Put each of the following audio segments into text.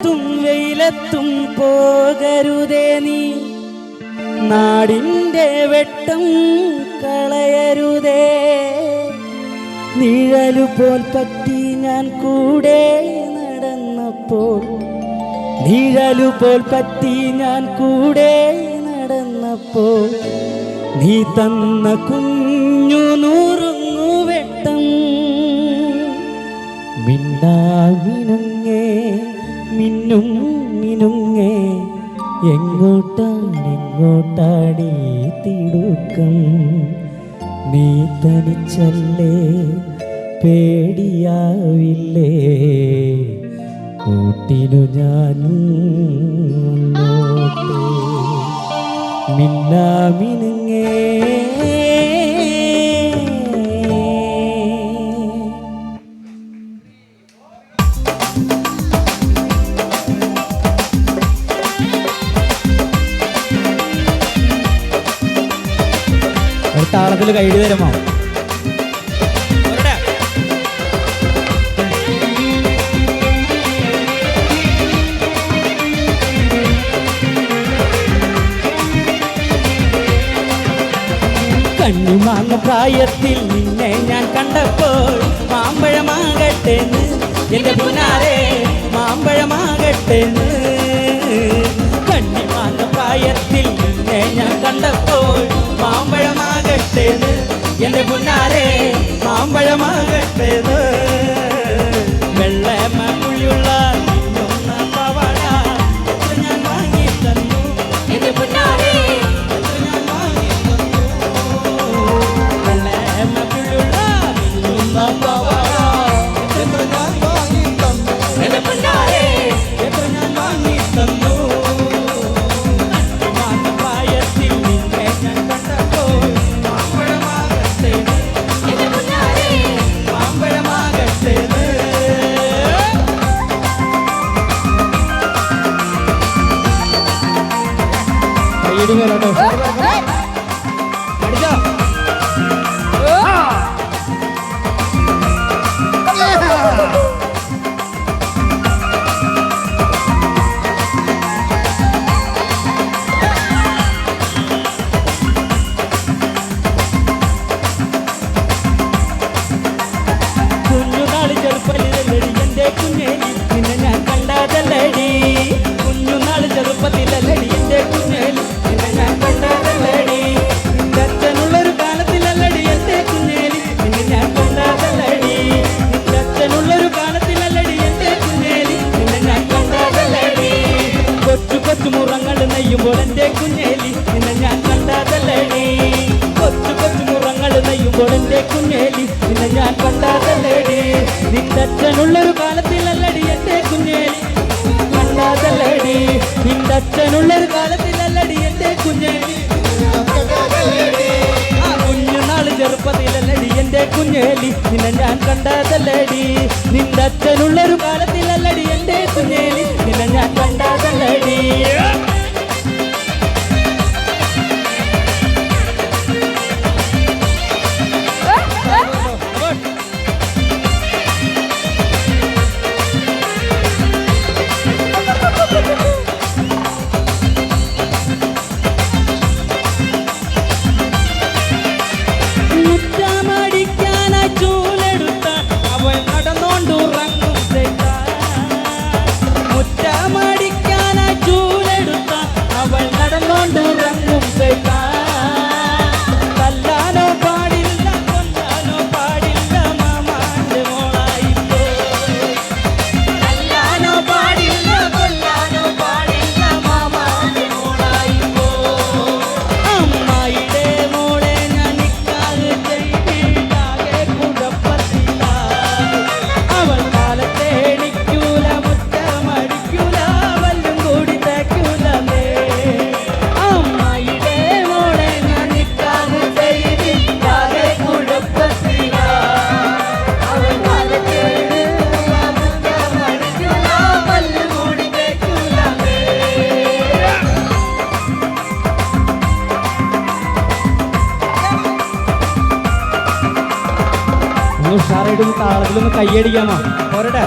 തും വെയിലത്തും പോകരുതേ നീ. നാടിന്റെ വെട്ടം കളയരുതേ. നിഴലു പോൽ പറ്റി ഞാൻ കൂടെ നടന്നപ്പോൾ നിഴലു പോൽ പറ്റി ഞാൻ കൂടെ നടന്നപ്പോൾ നീ തന്ന കുഞ്ഞു നൂറുങ്ങു വെട്ടം മിണ്ടാമിനുങ്ങേ മിന്നും മിനുങ്ങേ എങ്ങോട്ടാണ് എങ്ങോട്ടാടി തിടുക്കം? നീ തനിച്ചല്ലേ പേടിയാവില്ലേ? കൂട്ടിനു ഞാൻ മിന്നാമിനുങ്ങേ താളത്തിൽ കൈഡി തരുമോ? കണ്ണിമാങ്ങ പ്രായത്തിൽ നിന്നെ ഞാൻ കണ്ടപ്പോൾ മാമ്പഴമാകട്ടെ എന്റെ പുനാരെ മാമ്പഴമാകട്ടെ കണ്ണിമാങ്ങ പ്രായത്തിൽ നിന്നെ ഞാൻ കണ്ടപ്പോൾ എന്റെ പുനാരെ മാമ്പഴമാകട്ടെ എന്റെ കുഞ്ഞേലി. നിന്നെ ഞാൻ കണ്ടാതല്ലേടി നിന്റെ കാലത്തിൽ കാലത്തിലല്ലടി എന്റെ കുഞ്ഞേലി. കണ്ടാതല്ലേടി നിന്റെ അച്ഛനുള്ളൊരു കാലത്തിലല്ലടി എന്റെ കുഞ്ഞേലി. കുഞ്ഞുനാൾ ചെറുപ്പത്തിലല്ലടി എന്റെ കുഞ്ഞേലി. നിന്നെ ഞാൻ കണ്ടതല്ലടി നിന്റെ അച്ഛനുള്ളൊരു കാലത്തിലല്ലടി എന്റെ കുഞ്ഞേലി. നിന്നെ ഞാൻ കണ്ടതല്ലടി ഉഷാറായിട്ട് താളത്തിലൊന്ന് കൈയടിക്കാമോ? പോരട്ടെ.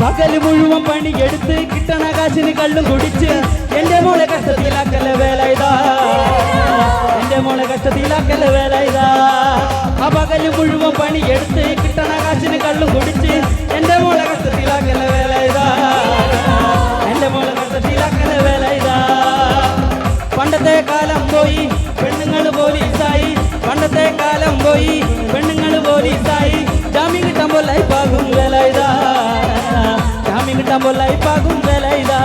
പകൽ മുഴുവൻ പണിയെടുത്ത് കിട്ടണ കാശിന് കള്ളും കുടിച്ച് എന്റെ മോളെ കഷ്ടത്തിലാക്കല വേല ഇതാ എന്റെ മോളെ കഷ്ടത്തിലാക്കല വേല ഇതാ ആ പകൽ മുഴുവൻ പണിയെടുത്ത് കിട്ടണ കാശിന് വില ഇതാ.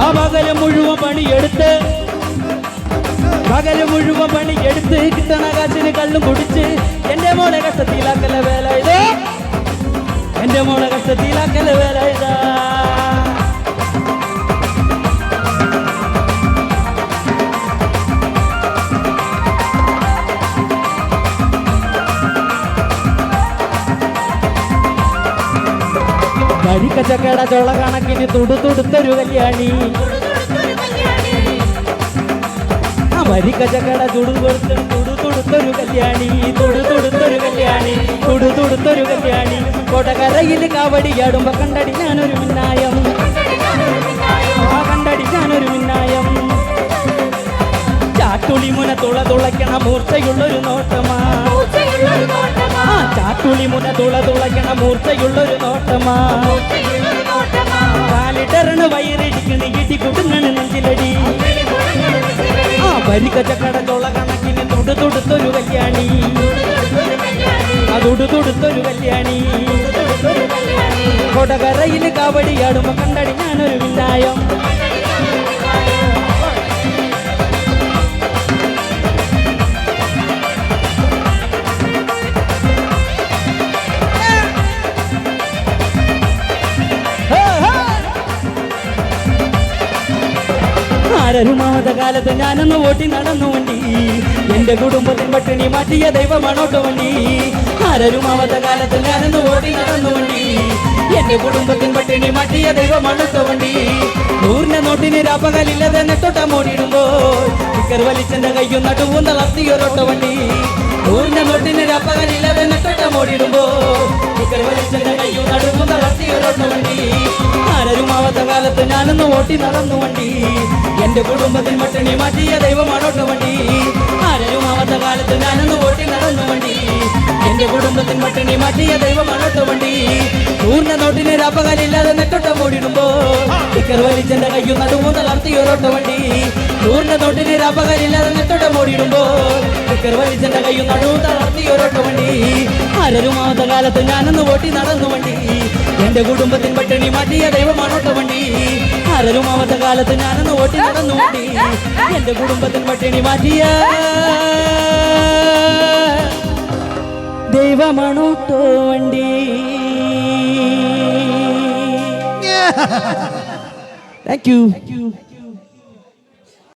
ആ പകൽ മുഴുവൻ പണിയെടുത്ത് പകൽ മുഴുവൻ പണിയെടുത്ത് കിട്ടണ കാശിന് കള്ളും കുടിച്ച് എന്റെ മോളെ കഷ്ടത്തിലാക്കല വേല ഇതാ. എന്റെ മോളെ കഷ്ടത്തിലാക്കല വേല ഇതാ. വരിക്കച്ചക്കട ചോള കണക്കിന് തുടുതുടുത്തൊരു കല്യാണി. ആ വരിക്കച്ചക്കട ചുടു കൊടുത്ത് തുടു തുടുത്തൊരു കല്യാണി തുടു തുടുത്തൊരു കല്യാണി. തുടു തുടുത്തൊരു കല്യാണി കൊടകരയിൽ കാവടിയാടുമ്പോ കണ്ടടി തുള തുളയ്ക്കണ മൂർച്ചയുള്ളൊരു നോട്ടമാ. പൂച്ചയുള്ളൊരു വയറിടിക്കണ ഇടി കുടുങ്ങണ നെഞ്ചിലടി. ആ വരിക്കച്ചക്കടത്തുള്ള കണക്കിന് തുടു തുടുത്തൊരു കല്യാണി. തുടുതുടുത്തൊരു കല്യാണി ആ തുടു തുടുത്തൊരു കല്യാണി. കൊടകരയിൽ കാവടിയാടുമ്പോ കണ്ടടി ഞാനൊരു മിന്നായം ആരരുമാവത കാലത്ത് ഞാനൊന്ന് ഓട്ടി നടന്നു വണ്ടി. എന്റെ കുടുംബത്തിൻ പട്ടിണി മാറ്റിയ ദൈവമാണോട്ട് വണ്ടി ആരരുമാവത കാലത്ത് ഞാനൊന്ന് ഓട്ടി നടന്നു വണ്ടി. എന്റെ കുടുംബത്തിൻ പട്ടിണി മാറ്റിയ ദൈവമാണോട്ട് വണ്ടി നൂറിന്റെ നോട്ടിന് രാപ്പകലില്ലാതെ നെട്ടോട്ട മോടിയിടുമ്പോ സ്റ്റിക്കർ വലിച്ചെന്റെ കയ്യും നടുവും തളർത്തിയൊരൊട്ട വണ്ടി നൂറിന്റെ നോട്ടിന് രാപ്പകലില്ലാതെ നെട്ടോട്ട മോടിയിടുമ്പോ സ്റ്റിക്കർ വലിച്ചെന്റെ കയ്യും നടുവും തളർത്തിയൊരൊട്ട വണ്ടി ആരരുമാവാത്ത കാലത്ത് ഞാനൊന്ന് ഓട്ടി നടന്നു വണ്ടി. എന്റെ കുടുംബത്തിൽ മട്ടണി മാറ്റിയ ദൈവമാണോട്ട വണ്ടി ആരരുമാവാത്ത കാലത്ത് ഞാനൊന്ന് ഓട്ടി നടന്നു വണ്ടി. എന്റെ കുടുംബത്തിൻ പട്ടിണി മാറ്റിയ ദൈവമാണോട്ട വണ്ടി. പൂർണ നോട്ടിന് രാപ്പകാലില്ലാതെ നെട്ടോട്ടം മൂടിടുമ്പോ ടിക്കർ വലിച്ചെന്റെ കയ്യും നടുവും തളർത്തിയൊരൊട്ട വണ്ടി. പൂർണ നോട്ടിന് രാപ്പകാലില്ലാതെ നെട്ടോട്ടം മൂടിടുമ്പോ ടിക്കർ വലിച്ചെന്റെ കയ്യും നടുവും തളർത്തിയൊരൊട്ട വണ്ടി. ആരരുമാവാത്ത കാലത്ത് ഞാനൊന്ന് ഓട്ടി നടന്നു വണ്ടി. എന്റെ കുടുംബത്തിൻ പട്ടിണി മാറ്റിയ ദൈവമാണോട്ട വണ്ടി. അവധ കാലത്ത് ഞാനൊന്ന് ഓട്ടി നടന്നു എന്റെ കുടുംബത്തിൻ പട്ടിണി മാറ്റിയ ദൈവമാണോട്ടോ വണ്ടി. Thank you